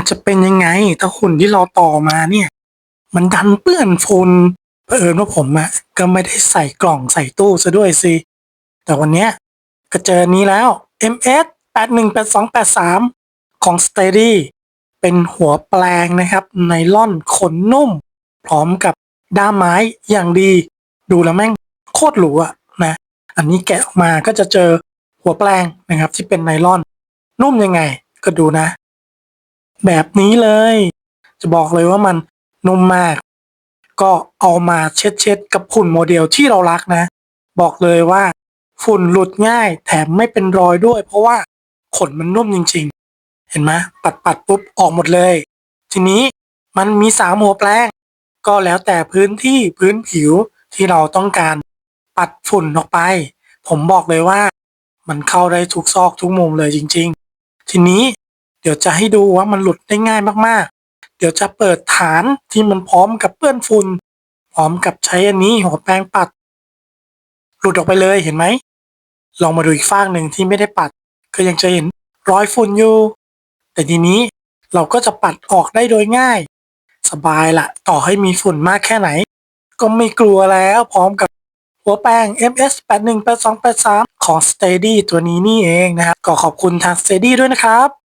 มันจะเป็นยังไง ถ้าหุ่นที่เราต่อมาเนี่ย มันดันเปื้อนฝุ่นเผอิญว่าผมอะก็ไม่ได้ใส่กล่องใส่ตู้ซะด้วยสิ แต่วันเนี้ยก็เจอนี้แล้ว MS 818283 ของ Steady เป็นหัวแปลงนะครับไนล่อนขนนุ่ม พร้อมกับด้ามไม้อย่างดี ดูแล้วแม่งโคตรหรูอะนะ อันนี้แกะออกมาก็จะเจอหัวแปลงนะครับที่เป็นไนล่อน นุ่มยังไงก็ดูนะ แบบนี้เลย จะบอกเลยว่ามันนุ่มมาก ก็เอามาเช็ดเช็ดๆกับหุ่นโมเดลที่เรารักนะ บอกเลยว่า ฝุ่นหลุดง่ายแถมไม่เป็นรอยด้วย เพราะว่าขนมันนุ่มจริง ๆ เห็นไหมปัดปัดๆปุ๊บออกหมดเลย ทีนี้มันมีสามหัวแปลง ก็แล้วแต่พื้นที่พื้นผิวที่เราต้องการปัดฝุ่นออกไป ผมบอกเลยว่า มันเข้าได้ทุกซอกทุกมุมเลยจริง ๆ ทีนี้ เดี๋ยวจะให้ดูว่ามันหลุดได้ง่ายมากๆ เดี๋ยวจะเปิดฐานที่มันพร้อมกับเปื้อนฝุ่นพร้อมกับใช้อันนี้หัวแปรงปัด หลุดออกไปเลยเห็นไหม ลองมาดูอีกฟากหนึ่งที่ไม่ได้ปัด ก็ยังจะเห็นรอยฝุ่นอยู่ แต่ทีนี้เราก็จะปัดออกได้โดยง่าย สบายละต่อให้มีฝุ่นมากแค่ไหน ก็ไม่กลัวแล้วพร้อมกับหัวแป้ง MS 8 1 8 2 8 3ของ Steady ตัวนี้นี่เองนะครับ ก็ขอบคุณทาง Steady ด้วยนะครับ